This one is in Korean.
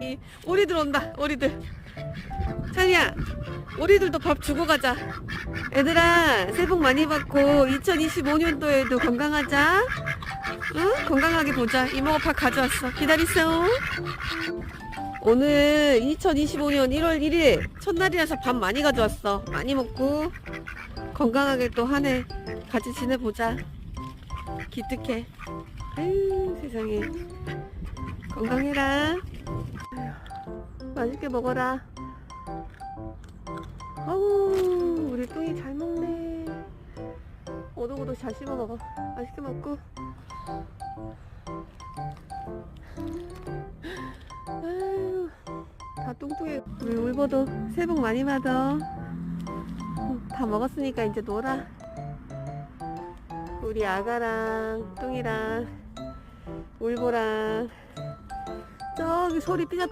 이 오리들 온다 오리들. 찬이야 오리들도 밥 주고 가자. 얘들아 새해 복 많이 받고 2025년도에도 건강하자. 응? 건강하게 보자. 이모가 밥 가져왔어. 기다리세요. 오늘 2025년 1월 1일 첫날이라서 밥 많이 가져왔어. 많이 먹고 건강하게 또 한 해 같이 지내보자. 기특해. 아유 세상에. 건강해라 맛있게 먹어라. 아우 우리 뚱이 잘 먹네. 오독오독 잘 씹어 먹어. 맛있게 먹고. 다 뚱뚱해. 우리 울보도 새해 복 많이 받아. 응, 다 먹었으니까 이제 놀아. 우리 아가랑 뚱이랑 울보랑 저기 소리 삐졌다